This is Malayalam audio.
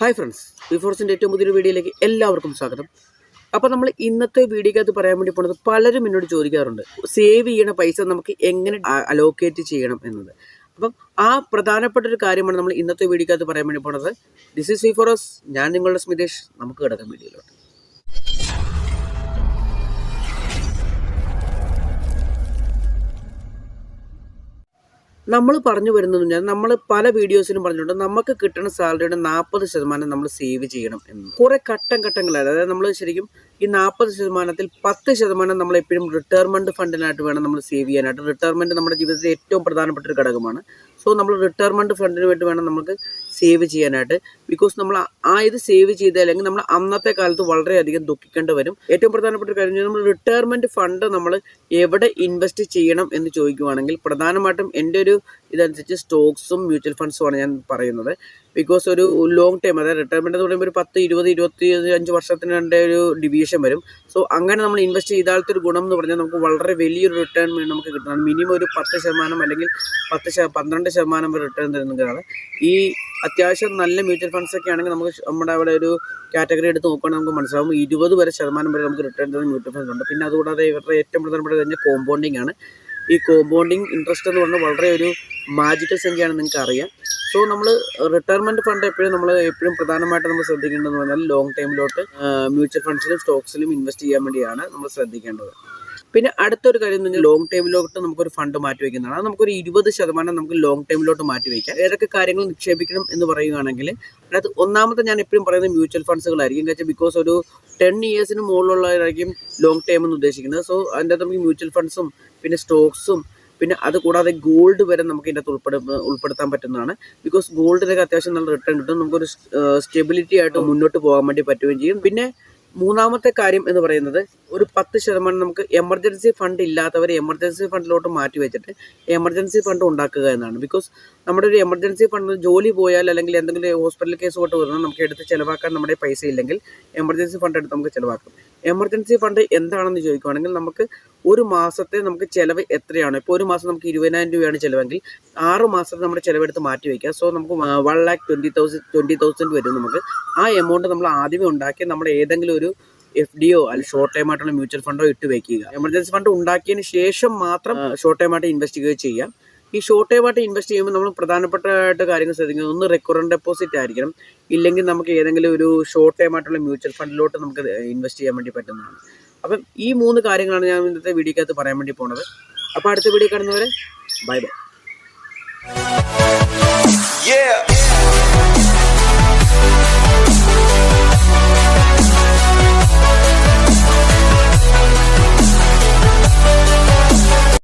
ഹായ് ഫ്രണ്ട്സ് ബിഫോർസിന്റെ ഏറ്റവും പുതിയൊരു വീഡിയോയിലേക്ക് എല്ലാവർക്കും സ്വാഗതം. അപ്പോൾ നമ്മൾ ഇന്നത്തെ വീഡിയോക്കകത്ത് പറയാൻ വേണ്ടി പോണത് പലരും എന്നോട് ചോദിക്കാറുണ്ട് സേവ് ചെയ്യണ പൈസ നമുക്ക് എങ്ങനെ അലോക്കേറ്റ് ചെയ്യണം എന്നത്. അപ്പം ആ പ്രധാനപ്പെട്ട ഒരു കാര്യമാണ് നമ്മൾ ഇന്നത്തെ വീഡിയോക്കകത്ത് പറയാൻ വേണ്ടി പോണത്. ദിസ് ഈസ് ഫോറസ് ഞാൻ നിങ്ങളുടെ സ്മിതേഷ് നമുക്ക് കിടക്കാം വീഡിയോയിലോട്ട്. നമ്മൾ പറഞ്ഞു വരുന്നത് ഞാൻ നമ്മൾ പല വീഡിയോസിലും പറഞ്ഞിട്ടുണ്ട് നമുക്ക് കിട്ടുന്ന സാലറിയുടെ നാൽപ്പത് ശതമാനം നമ്മൾ സേവ് ചെയ്യണം എന്ന്. കുറെ ഘട്ടം ഘട്ടങ്ങളായി. അതായത് നമ്മൾ ശരിക്കും ഈ നാൽപ്പത് ശതമാനത്തിൽ പത്ത് ശതമാനം നമ്മൾ എപ്പോഴും റിട്ടയർമെന്റ് ഫണ്ടിനായിട്ട് വേണം നമ്മൾ സേവ് ചെയ്യാനായിട്ട്. റിട്ടയർമെന്റ് നമ്മുടെ ജീവിതത്തിൽ ഏറ്റവും പ്രധാനപ്പെട്ട ഒരു ഘടകമാണ്. സോ നമ്മൾ റിട്ടയർമെന്റ് ഫണ്ടിന് വേണ്ടി വേണം നമുക്ക് സേവ് ചെയ്യാനായിട്ട്. ബിക്കോസ് നമ്മൾ ആ ഇത് സേവ് ചെയ്താലെങ്കിൽ നമ്മൾ അന്നത്തെ കാലത്ത് വളരെയധികം ദുഃഖിക്കേണ്ടി വരും. ഏറ്റവും പ്രധാനപ്പെട്ട ഒരു കാര്യം നമ്മൾ റിട്ടയർമെന്റ് ഫണ്ട് നമ്മൾ എവിടെ ഇൻവെസ്റ്റ് ചെയ്യണം എന്ന് ചോദിക്കുവാണെങ്കിൽ പ്രധാനമായിട്ടും എന്റെ ഒരു ഇതനുസരിച്ച് സ്റ്റോക്സും മ്യൂച്വൽ ഫണ്ട്സുമാണ് ഞാൻ പറയുന്നത്. ബിക്കോസ് ഒരു ലോങ് ടൈം അതായത് റിട്ടയർമെന്റ് എന്ന് പറയുമ്പോൾ ഒരു പത്ത് ഇരുപത് ഇരുപത്തി അഞ്ച് വർഷത്തിന്റെ ഒരു ഡിവിഷൻ വരും. സോ അങ്ങനെ നമ്മൾ ഇൻവെസ്റ്റ് ചെയ്താലത്തെ ഒരു ഗുണം എന്ന് പറഞ്ഞാൽ നമുക്ക് വളരെ വലിയൊരു റിട്ടേൺ നമുക്ക് കിട്ടുന്നതാണ് മിനിമം ഒരു പത്ത് ശതമാനം അല്ലെങ്കിൽ പത്ത് പന്ത്രണ്ട് ശതമാനം വരെ റിട്ടേൺ തരുന്നതാണ് ഈ അത്യാവശ്യം നല്ല മ്യൂച്വൽ ഫണ്ട്സ് ഒക്കെ ആണെങ്കിൽ നമുക്ക് നമ്മുടെ അവിടെ ഒരു കാറ്റഗറി എടുത്ത് നോക്കുകയാണെങ്കിൽ നമുക്ക് മനസ്സിലാവും ഇരുപത് വരെ ശതമാനം വരെ നമുക്ക് റിട്ടേൺ തരുന്ന മ്യൂച്വൽ ഫണ്ട്സ് ഉണ്ട്. പിന്നെ അതുകൂടാതെ ഇവരുടെ ഏറ്റവും പ്രധാനപ്പെട്ട കഴിഞ്ഞാൽ കോമ്പൗണ്ടിങ് ആണ്. ഈ കോമ്പൗണ്ടിങ് ഇൻട്രസ്റ്റ് എന്ന് പറഞ്ഞാൽ വളരെ ഒരു മാജിക്കൽ സംഖ്യയാണ് നിങ്ങൾക്ക് അറിയാം സോ നമ്മൾ റിട്ടയർമെന്റ് ഫണ്ട് എപ്പോഴും നമ്മൾ എപ്പോഴും പ്രധാനമായിട്ട് നമ്മൾ ശ്രദ്ധിക്കേണ്ടതെന്ന് പറഞ്ഞാൽ ലോങ് ടൈമിലോട്ട് മ്യൂച്വൽ ഫണ്ട്സിലും സ്റ്റോക്സിലും ഇൻവെസ്റ്റ് ചെയ്യാൻ വേണ്ടിയാണ് നമ്മൾ ശ്രദ്ധിക്കേണ്ടത്. പിന്നെ അടുത്തൊരു കാര്യം എന്ന് പറഞ്ഞാൽ ലോങ് ടൈമിലോട്ട് നമുക്കൊരു ഫണ്ട് മാറ്റി വയ്ക്കുന്നതാണ് അത് നമുക്കൊരു ഇരുപത് ശതമാനം നമുക്ക് ലോങ് ടൈമിലോട്ട് മാറ്റി വയ്ക്കാം ഏതൊക്കെ കാര്യങ്ങൾ നിക്ഷേപിക്കണം എന്ന് പറയുകയാണെങ്കിൽ അതിനകത്ത് ഒന്നാമത്തെ ഞാൻ എപ്പോഴും പറയുന്നത് മ്യൂച്വൽ ഫണ്ട്സുകളായിരിക്കും വെച്ചാൽ ബിക്കോസ് ഒരു ടെൻ ഇയേഴ്സിന് മുകളിലുള്ളതായിരിക്കും ലോങ് ടൈം എന്ന് ഉദ്ദേശിക്കുന്നത്. സോ അതിന്റെ അകത്ത് നമുക്ക് മ്യൂച്വൽ ഫണ്ട്സും പിന്നെ സ്റ്റോക്സും പിന്നെ അത് കൂടാതെ ഗോൾഡ് വരെ നമുക്ക് ഇതിന്റെ അകത്ത് ഉൾപ്പെടു ഉൾപ്പെടുത്താൻ പറ്റുന്നതാണ്. ബിക്കോസ് ഗോൾഡിനൊക്കെ അത്യാവശ്യം നല്ല റിട്ടേൺ കിട്ടും. നമുക്കൊരു സ്റ്റെബിലിറ്റി ആയിട്ട് മുന്നോട്ട് പോകാൻ വേണ്ടി പറ്റുകയും ചെയ്യും. പിന്നെ മൂന്നാമത്തെ കാര്യം എന്ന് പറയുന്നത് ഒരു പത്ത് ശതമാനം നമുക്ക് എമർജൻസി ഫണ്ട് ഇല്ലാത്തവരെ എമർജൻസി ഫണ്ടിലോട്ട് മാറ്റി വെച്ചിട്ട് എമർജൻസി ഫണ്ട് ഉണ്ടാക്കുക എന്നാണ്. ബിക്കോസ് നമ്മുടെ ഒരു എമർജൻസി ഫണ്ട് ജോലി പോയാൽ അല്ലെങ്കിൽ എന്തെങ്കിലും ഹോസ്പിറ്റൽ കേസ് തൊട്ട് വരുന്നത് നമുക്ക് എടുത്ത് ചിലവാക്കാൻ നമ്മുടെ പൈസ ഇല്ലെങ്കിൽ എമർജൻസി ഫണ്ട് എടുത്ത് നമുക്ക് ചിലവാക്കും. എമർജൻസി ഫണ്ട് എന്താണെന്ന് ചോദിക്കുകയാണെങ്കിൽ നമുക്ക് ഒരു മാസത്തെ നമുക്ക് ചിലവ് എത്രയാണ്? ഇപ്പോൾ ഒരു മാസം നമുക്ക് ഇരുപതിനായിരം രൂപയാണ് ചിലവെങ്കിൽ ആറ് മാസത്തെ നമ്മുടെ ചിലവെടുത്ത് മാറ്റി വയ്ക്കുക സോ നമുക്ക് one lakh twenty thousand twenty thousand വരും നമുക്ക്. ആ എമൗണ്ട് നമ്മൾ ആദ്യമേ ഉണ്ടാക്കി നമ്മുടെ ഏതെങ്കിലും ഒരു എഫ് ഡി ഡിയോ അല്ലെങ്കിൽ ഷോർട്ട് ടൈം ആയിട്ടുള്ള മ്യൂച്വൽ ഫണ്ടോ ഇട്ട് വയ്ക്കുക. എമർജൻസി ഫണ്ട് ഉണ്ടാക്കിയതിന് ശേഷം മാത്രം ഷോർട്ട് ടൈം ആയിട്ട് ഇൻവെസ്റ്റ് ചെയ്യുക. ചെയ്യാം ഈ ഷോർട്ട് ടൈം ആയിട്ട് ഇൻവെസ്റ്റ് ചെയ്യുമ്പോൾ നമ്മൾ പ്രധാനപ്പെട്ട കാര്യങ്ങൾ ശ്രദ്ധിക്കുന്നത് ഒന്ന് റെക്കറന്റ് ഡെപ്പോസിറ്റ് ആയിരിക്കണം. ഇല്ലെങ്കിൽ നമുക്ക് ഏതെങ്കിലും ഒരു ഷോർട്ട് ടൈം ആയിട്ടുള്ള മ്യൂച്വൽ ഫണ്ടിലോട്ട് നമുക്ക് ഇൻവെസ്റ്റ് ചെയ്യാൻ വേണ്ടി പറ്റുന്നതാണ്. അപ്പം ഈ മൂന്ന് കാര്യങ്ങളാണ് ഞാൻ ഇന്നത്തെ വീഡിയോക്കകത്ത് പറയാൻ വേണ്ടി പോണത്. അപ്പോൾ അടുത്ത വീഡിയോ കാണുന്നവരെ ബൈ ബൈ Yeah.